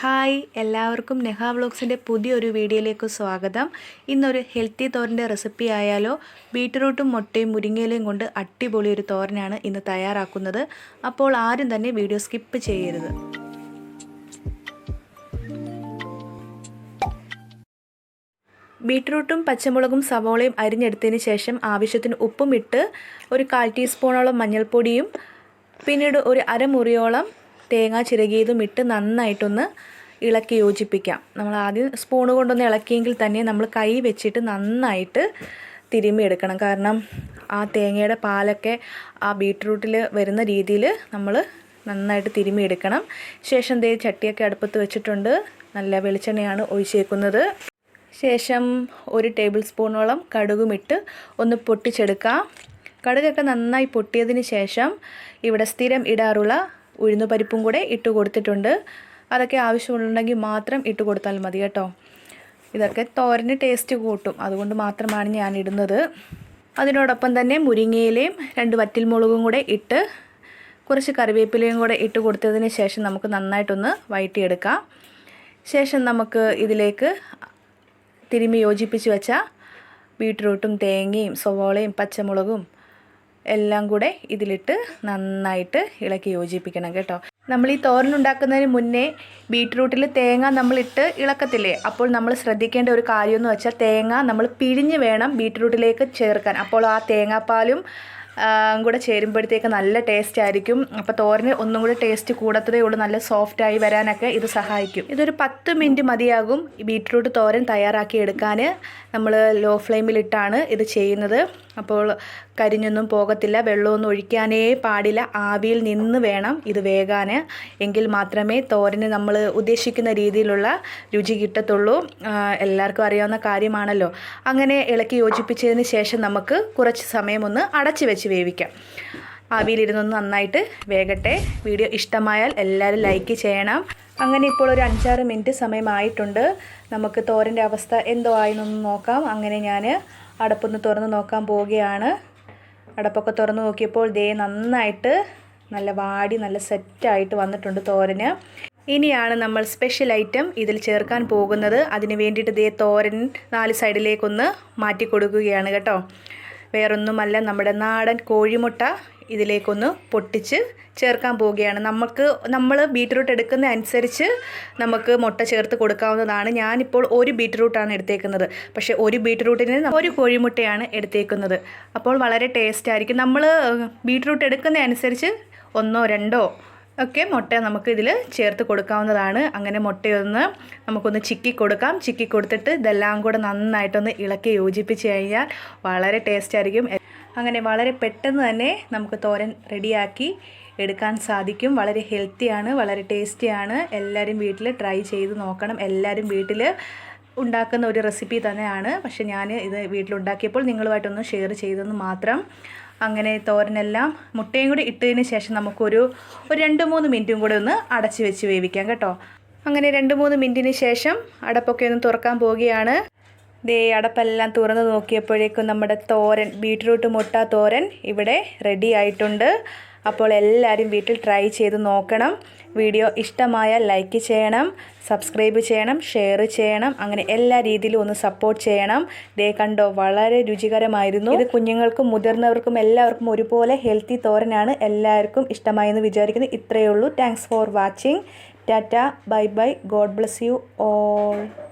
Hi എല്ലാവർക്കും നെഹ വ്ളോഗ്സിന്റെ പുതിയൊരു വീഡിയോയിലേക്ക് സ്വാഗതം. ഇന്നൊരു ഹെൽത്തി തോരന്റെ റെസിപ്പി ആയാലോ ബീറ്റ്റൂട്ടും മുട്ടയും മുരിങ്ങയിലയും കൊണ്ട് അടിപൊളി ഒരു തോരനാണ് ഇന്ന് തയ്യാറാക്കുന്നത്. അപ്പോൾ ആരും തന്നെ വീഡിയോ സ്കിപ്പ് ചെയ്യരുത്. ബീറ്റ്റൂട്ടും പച്ചമുളകും സവോളയും അരിഞ്ഞെടുത്തതിന് ശേഷം ആവശ്യത്തിന് ഉപ്പും ഇട്ട് ഒരു കാൽ ടീസ്പൂണോളം മഞ്ഞൾപ്പൊടിയും പിന്നീട് ഒരു അരമുറിയോളം തേങ്ങ ചിരകിയതും ഇട്ട് നന്നായിട്ടൊന്ന് ഇളക്കി യോജിപ്പിക്കാം. നമ്മൾ ആദ്യം സ്പൂൺ കൊണ്ടൊന്ന് ഇളക്കിയെങ്കിൽ തന്നെ നമ്മൾ കൈ വെച്ചിട്ട് നന്നായിട്ട് തിരുമ്മി എടുക്കണം. കാരണം ആ തേങ്ങയുടെ പാലൊക്കെ ആ ബീട്രൂട്ടിൽ വരുന്ന രീതിയിൽ നമ്മൾ നന്നായിട്ട് തിരുമ്മി എടുക്കണം. ശേഷം ദേ ചട്ടിയൊക്കെ അടുപ്പത്ത് വെച്ചിട്ടുണ്ട്. നല്ല വെളിച്ചെണ്ണയാണ് ഒഴിച്ചേക്കുന്നത്. ശേഷം ഒരു ടേബിൾ സ്പൂണോളം കടുകുമിട്ട് ഒന്ന് പൊട്ടിച്ചെടുക്കാം. കടുകൊക്കെ നന്നായി പൊട്ടിയതിന് ശേഷം ഇവിടെ സ്ഥിരം ഇടാറുള്ള ഉഴുന്നുപരിപ്പും കൂടെ ഇട്ട് കൊടുത്തിട്ടുണ്ട്. അതൊക്കെ ആവശ്യമുണ്ടെങ്കിൽ മാത്രം ഇട്ട് കൊടുത്താൽ മതി കേട്ടോ. ഇതൊക്കെ തോരന് ടേസ്റ്റ് കൂട്ടും. അതുകൊണ്ട് മാത്രമാണ് ഞാൻ ഇടുന്നത്. അതിനോടൊപ്പം തന്നെ മുരിങ്ങയിലയും രണ്ട് വറ്റൽമുളകും കൂടെ ഇട്ട് കുറച്ച് കറിവേപ്പിലയും കൂടെ ഇട്ട് കൊടുത്തതിന് ശേഷം നമുക്ക് നന്നായിട്ടൊന്ന് വഴറ്റിയെടുക്കാം ശേഷം നമുക്ക് ഇതിലേക്ക് തിരുമ്മി യോജിപ്പിച്ച് വെച്ച ബീട്രൂട്ടും തേങ്ങയും സവോളയും പച്ചമുളകും എല്ലാം കൂടെ ഇതിലിട്ട് നന്നായിട്ട് ഇളക്കി യോജിപ്പിക്കണം കേട്ടോ. നമ്മൾ ഈ തോരൻ ഉണ്ടാക്കുന്നതിന് മുന്നേ ബീട്രൂട്ടിൽ തേങ്ങ നമ്മളിട്ട് ഇളക്കത്തില്ലേ? അപ്പോൾ നമ്മൾ ശ്രദ്ധിക്കേണ്ട ഒരു കാര്യം എന്ന് വെച്ചാൽ തേങ്ങ നമ്മൾ പിഴിഞ്ഞ് വേണം ബീട്രൂട്ടിലേക്ക് ചേർക്കാൻ. അപ്പോൾ ആ തേങ്ങാപ്പാലും കൂടെ ചേരുമ്പോഴത്തേക്ക് നല്ല ടേസ്റ്റ് ആയിരിക്കും. അപ്പോൾ തോരന് ഒന്നും കൂടി ടേസ്റ്റ് കൂടത്തതേ ഉള്ളൂ. നല്ല സോഫ്റ്റായി വരാനൊക്കെ ഇത് സഹായിക്കും. ഇതൊരു പത്ത് മിനിറ്റ് മതിയാകും ബീട്രൂട്ട് തോരൻ തയ്യാറാക്കി എടുക്കാൻ. നമ്മൾ ലോ ഫ്ലെയിമിലിട്ടാണ് ഇത് ചെയ്യുന്നത്. അപ്പോൾ കരിഞ്ഞൊന്നും പോകത്തില്ല വെള്ളമൊന്നും ഒഴിക്കാനേ പാടില്ല. ആവിയിൽ നിന്ന് വേണം ഇത് വേകാൻ എങ്കിൽ മാത്രമേ തോരന് നമ്മൾ ഉദ്ദേശിക്കുന്ന രീതിയിലുള്ള രുചി കിട്ടത്തുള്ളൂ. എല്ലാവർക്കും അറിയാവുന്ന കാര്യമാണല്ലോ. അങ്ങനെ ഇളക്കി യോജിപ്പിച്ചതിന് ശേഷം നമുക്ക് കുറച്ച് സമയമൊന്ന് അടച്ചു വെച്ച് വേവിക്കാം. ആവിയിലിരുന്നൊന്ന് നന്നായിട്ട് വേഗട്ടെ വീഡിയോ ഇഷ്ടമായാൽ എല്ലാവരും ലൈക്ക് ചെയ്യണം. അങ്ങനെ ഇപ്പോൾ ഒരു അഞ്ചാറ് മിനിറ്റ് സമയമായിട്ടുണ്ട്. നമുക്ക് തോരന്റെ അവസ്ഥ എന്തോ ആയെന്നൊന്ന് നോക്കാം. അങ്ങനെ ഞാൻ അടപ്പൊന്ന് തുറന്ന് നോക്കാൻ പോവുകയാണ്. അടപ്പൊക്കെ തുറന്ന് നോക്കിയപ്പോൾ ദേ നന്നായിട്ട് നല്ല വാടി നല്ല സെറ്റായിട്ട് വന്നിട്ടുണ്ട് തോരന്. ഇനിയാണ് നമ്മൾ സ്പെഷ്യൽ ഐറ്റം ഇതിൽ ചേർക്കാൻ പോകുന്നത്. അതിന് വേണ്ടിയിട്ട് ദേ തോരൻ നാല് സൈഡിലേക്കൊന്ന് മാറ്റി കൊടുക്കുകയാണ് കേട്ടോ. വേറൊന്നുമല്ല നമ്മുടെ നാടൻ കോഴിമുട്ട ഇതിലേക്കൊന്ന് പൊട്ടിച്ച് ചേർക്കാൻ പോവുകയാണ്. നമുക്ക് നമ്മൾ ബീറ്റ്റൂട്ട് എടുക്കുന്ന അനുസരിച്ച് നമുക്ക് മുട്ട ചേർത്ത് കൊടുക്കാവുന്നതാണ്. ഞാനിപ്പോൾ ഒരു ബീറ്റ്റൂട്ടാണ് എടുത്തേക്കുന്നത്. പക്ഷേ ഒരു ബീറ്റ്റൂട്ടിന് ഒരു കോഴിമുട്ടയാണ് എടുത്തേക്കുന്നത്. അപ്പോൾ വളരെ ടേസ്റ്റ് ആയിരിക്കും നമ്മൾ ബീറ്റ്റൂട്ട് എടുക്കുന്ന അനുസരിച്ച് ഒന്നോ രണ്ടോ ഒക്കെ മുട്ട നമുക്ക് ഇതിൽ ചേർത്ത് കൊടുക്കാവുന്നതാണ്. അങ്ങനെ മുട്ടയൊന്ന് നമുക്കൊന്ന് ചിക്കി കൊടുക്കാം. ചിക്കി കൊടുത്തിട്ട് ഇതെല്ലാം കൂടെ നന്നായിട്ടൊന്ന് ഇളക്കി യോജിപ്പിച്ച് കഴിഞ്ഞാൽ വളരെ ടേസ്റ്റ് ആയിരിക്കും. അങ്ങനെ വളരെ പെട്ടെന്ന് തന്നെ നമുക്ക് തോരൻ റെഡിയാക്കി എടുക്കാൻ സാധിക്കും. വളരെ ഹെൽത്തിയാണ് വളരെ ടേസ്റ്റിയാണ് എല്ലാവരും വീട്ടിൽ ട്രൈ ചെയ്ത് നോക്കണം. എല്ലാവരും വീട്ടിൽ ഉണ്ടാക്കുന്ന ഒരു റെസിപ്പി തന്നെയാണ്. പക്ഷേ ഞാൻ ഇത് വീട്ടിലുണ്ടാക്കിയപ്പോൾ നിങ്ങളുമായിട്ടൊന്ന് ഷെയർ ചെയ്തെന്ന് മാത്രം അങ്ങനെ തോരനെല്ലാം മുട്ടയും കൂടി ഇട്ടതിന് ശേഷം നമുക്കൊരു ഒരു രണ്ട് മൂന്ന് മിനിറ്റും കൂടി ഒന്ന് അടച്ച് വെച്ച് വേവിക്കാം കേട്ടോ. അങ്ങനെ രണ്ട് മൂന്ന് മിനിറ്റിന് ശേഷം അടപ്പൊക്കെ ഒന്ന് തുറക്കാൻ പോവുകയാണ്. ദേ അടപ്പെല്ലാം തുറന്ന് നോക്കിയപ്പോഴേക്കും നമ്മുടെ തോരൻ ബീട്രൂട്ട് മുട്ട തോരൻ ഇവിടെ റെഡി ആയിട്ടുണ്ട്. അപ്പോൾ എല്ലാവരും വീട്ടിൽ ട്രൈ ചെയ്ത് നോക്കണം. വീഡിയോ ഇഷ്ടമായാൽ ലൈക്ക് ചെയ്യണം സബ്സ്ക്രൈബ് ചെയ്യണം ഷെയർ ചെയ്യണം അങ്ങനെ എല്ലാ രീതിയിലും ഒന്ന് സപ്പോർട്ട് ചെയ്യണം. ദേ കണ്ടോ വളരെ രുചികരമായിരുന്നു. ഇത് കുഞ്ഞുങ്ങൾക്കും മുതിർന്നവർക്കും എല്ലാവർക്കും ഒരുപോലെ ഹെൽത്തി തോരനാണ് എല്ലാവർക്കും ഇഷ്ടമായെന്ന് വിചാരിക്കുന്നു. ഇത്രയേ ഉള്ളൂ. Thanks for watching tata bye bye God bless you all